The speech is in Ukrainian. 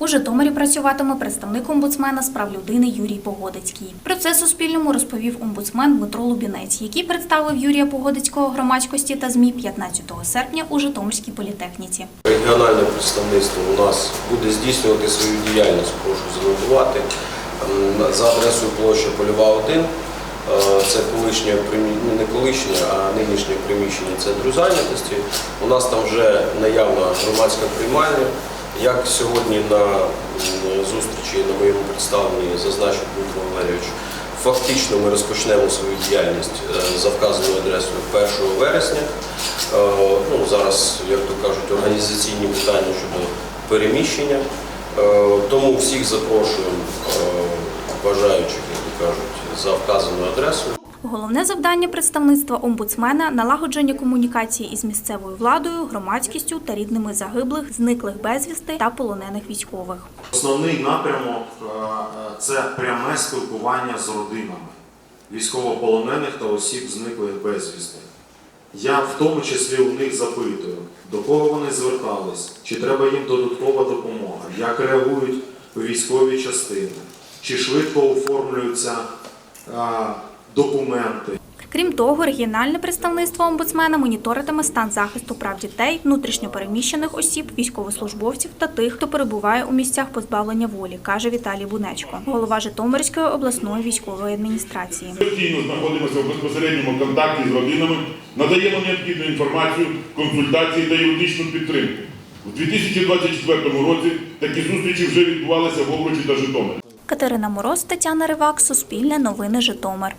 У Житомирі працюватиме представник омбудсмена з прав людини Юрій Погодицький. Про це Суспільному розповів омбудсмен Дмитро Лубінець, який представив Юрія Погодицького громадськості та ЗМІ 15 серпня у Житомирській політехніці. Регіональне представництво у нас буде здійснювати свою діяльність, прошу занотувати, ем, за адресою площа Польова 1. Е, Це колишнє ну, не колишнє, а нинішнє приміщення центру зайнятості. У нас там вже наявна громадська приймальня. Як сьогодні на зустрічі на моєму представленні зазначив Дмитро Валерійович, фактично ми розпочнемо свою діяльність е, за вказаною адресою 1 вересня. Е, Ну, зараз, як то кажуть, організаційні питання щодо переміщення. Е, Тому всіх запрошуємо бажаючих, як то кажуть, за вказаною адресою. Головне завдання представництва омбудсмена налагодження комунікації із місцевою владою, громадськістю та рідними загиблих, зниклих безвісти та полонених військових. Основний напрямок е, е, це пряме спілкування з родинами військовополонених та осіб зниклих безвісти. Я в тому числі у них запитую, до кого вони звертались, чи треба їм додаткова допомога, як реагують військові частини, чи швидко оформлюються е, документи. Крім того, регіональне представництво омбудсмена моніторитиме стан захисту прав дітей, внутрішньопереміщених осіб, військовослужбовців та тих, хто перебуває у місцях позбавлення волі, каже Віталій Бунечко, голова Житомирської обласної військової адміністрації. Постійно знаходимося в безпосередньому контакті з родинами, надаємо необхідну інформацію, консультації та юридичну підтримку. У 2024 році такі зустрічі вже відбувалися в Овручі та Житомирі. Катерина Мороз, Тетяна Ривак, Суспільне новини Житомир.